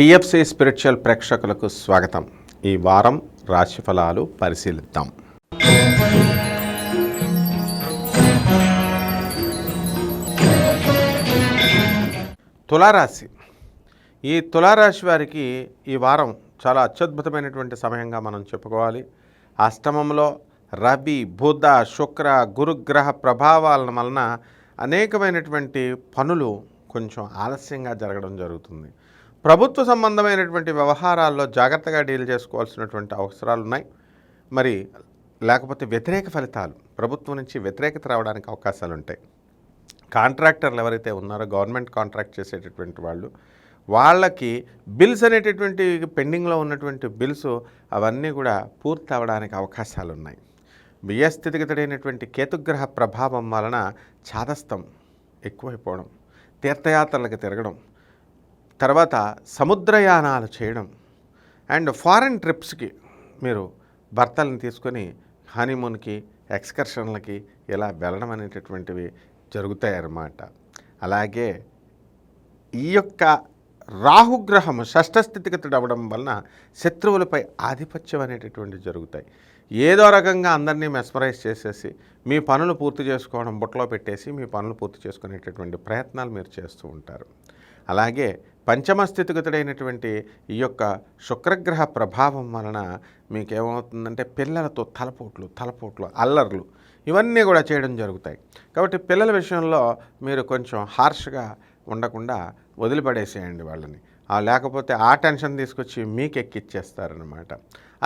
TFC spiritual ప్రేక్షకులకు స్వాగతం. ఈ వారం రాశిఫలాలు పరిశీలిద్దాం. తులారాశి. ఈ తులారాశి వారికి ఈ వారం చాలా అత్యద్భుతమైనటువంటి సమయంగా మనం చెప్పుకోవాలి. అష్టమంలో రవి బుధ శుక్ర గురుగ్రహ ప్రభావాల వలన అనేకమైనటువంటి పనులు కొంచెం ఆలస్యంగా జరగడం జరుగుతుంది. ప్రభుత్వ సంబంధమైనటువంటి వ్యవహారాల్లో జాగ్రత్తగా డీల్ చేసుకోవాల్సినటువంటి అవసరాలు ఉన్నాయి మరి లేకపోతే వ్యతిరేక ఫలితాలు ప్రభుత్వం నుంచి వ్యతిరేకత రావడానికి అవకాశాలు ఉంటాయి కాంట్రాక్టర్లు ఎవరైతే ఉన్నారో గవర్నమెంట్ కాంట్రాక్ట్ చేసేటటువంటి వాళ్ళు వాళ్ళకి బిల్స్ అనేటటువంటి పెండింగ్లో ఉన్నటువంటి బిల్స్ అవన్నీ కూడా పూర్తి అవ్వడానికి అవకాశాలు ఉన్నాయి వ్యయస్థితిగతుడైనటువంటి కేతుగ్రహ ప్రభావం వలన చాదస్తం ఎక్కువైపోవడం తీర్థయాత్రలకు తిరగడం తర్వాత సముద్రయానాలు చేయడం. అండ్ ఫారెన్ ట్రిప్స్కి మీరు భర్తలను తీసుకొని హనీమూన్కి ఎక్స్కర్షన్లకి ఇలా వెళ్ళడం అనేటటువంటివి జరుగుతాయన్నమాట. అలాగే ఈ యొక్క రాహుగ్రహం షష్ఠస్థితిగతుడు అవ్వడం వలన శత్రువులపై ఆధిపత్యం అనేటటువంటివి జరుగుతాయి. ఏదో రకంగా అందరినీ మెస్మరైజ్ చేసేసి మీ పనులు పూర్తి చేసుకోవడం బుట్టలో పెట్టేసి మీ పనులు పూర్తి చేసుకునేటటువంటి ప్రయత్నాలు మీరు చేస్తూ ఉంటారు. అలాగే పంచమ స్థితిగతుడైనటువంటి ఈ యొక్క శుక్రగ్రహ ప్రభావం వలన మీకు ఏమవుతుందంటే పిల్లలతో తలపోట్లు తలపోట్లు అల్లర్లు ఇవన్నీ కూడా చేయడం జరుగుతాయి. కాబట్టి పిల్లల విషయంలో మీరు కొంచెం హార్ష్గా ఉండకుండా వదిలిపడేసేయండి వాళ్ళని. లేకపోతే ఆ టెన్షన్ తీసుకొచ్చి మీకు ఎక్కిచ్చేస్తారనమాట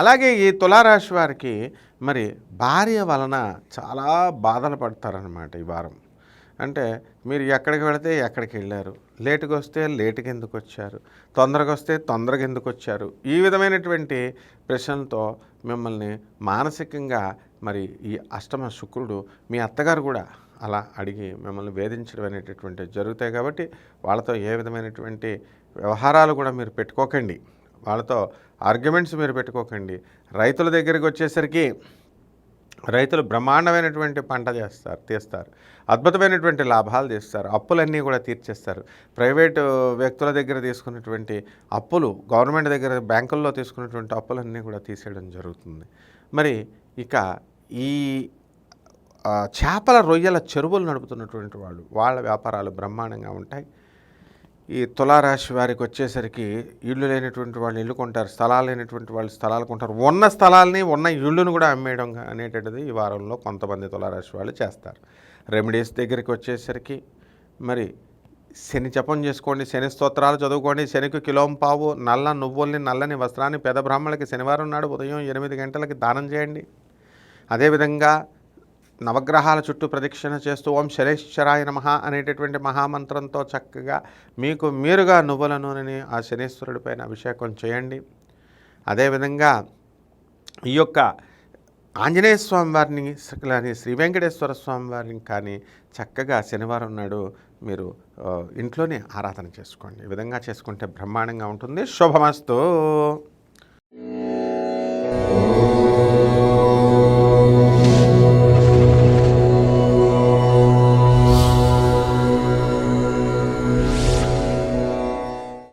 అలాగే ఈ తులారాశి వారికి మరి భార్య వలన చాలా బాధలు పడతారనమాట ఈ వారం. అంటే మీరు ఎక్కడికి వెళితే ఎక్కడికి వెళ్ళారు? లేటుగా వస్తే లేటుగా ఎందుకు వచ్చారు తొందరగా వస్తే తొందరగా ఎందుకు వచ్చారు ఈ విధమైనటువంటి ప్రశ్నలతో మిమ్మల్ని మానసికంగా మరి ఈ అష్టమ శుక్రుడు మీ అత్తగారు కూడా అలా అడిగి మిమ్మల్ని వేధించడం అనేటటువంటి జరుగుతాయి కాబట్టి వాళ్ళతో ఏ విధమైనటువంటి వ్యవహారాలు కూడా మీరు పెట్టుకోకండి. వాళ్ళతో ఆర్గ్యుమెంట్స్ మీరు పెట్టుకోకండి. రైతుల దగ్గరికి వచ్చేసరికి రైతులు బ్రహ్మాండమైనటువంటి పంట చేస్తారు తీస్తారు. అద్భుతమైనటువంటి లాభాలు తీస్తారు. అప్పులన్నీ కూడా తీర్చేస్తారు. ప్రైవేటు వ్యక్తుల దగ్గర తీసుకున్నటువంటి అప్పులు గవర్నమెంట్ దగ్గర బ్యాంకుల్లో తీసుకున్నటువంటి అప్పులన్నీ కూడా తీసేయడం జరుగుతుంది. మరి ఇక ఈ చేపల రొయ్యల చెరువులు నడుపుతున్నటువంటి వాళ్ళు వాళ్ళ వ్యాపారాలు బ్రహ్మాండంగా ఉంటాయి. ఈ తులారాశి వారికి వచ్చేసరికి ఇల్లు లేనటువంటి వాళ్ళు ఇల్లు కొంటారు స్థలాలు లేనటువంటి వాళ్ళు స్థలాలు కొంటారు. ఉన్న స్థలాలని ఉన్న ఇళ్ళును కూడా అమ్మేయడం అనేటది ఈ వారంలో కొంతమంది తులారాశి వాళ్ళు చేస్తారు. రెమెడీస్ దగ్గరికి వచ్చేసరికి మరి శని జపం చేసుకోండి శని స్తోత్రాలు చదువుకోండి శనికి కిలోం పావు నల్ల నువ్వుల్ని నల్లని వస్త్రాన్ని పెద బ్రాహ్మణులకి శనివారం నాడు ఉదయం ఎనిమిది గంటలకి దానం చేయండి. అదేవిధంగా నవగ్రహాల చుట్టూ ప్రదక్షిణ చేస్తూ ఓం శనేశ్వరాయ నమ అనేటటువంటి మహామంత్రంతో చక్కగా మీకు మీరుగా నువ్వుల నూనెని ఆ శనేశ్వరుడి పైన అభిషేకం చేయండి. అదేవిధంగా ఈ యొక్క ఆంజనేయ స్వామి వారిని కానీ శ్రీ వెంకటేశ్వర స్వామి వారిని కానీ చక్కగా శనివారం నాడు మీరు ఇంట్లోనే ఆరాధన చేసుకోండి. ఈ విధంగా చేసుకుంటే బ్రహ్మాండంగా ఉంటుంది. శుభమస్తు.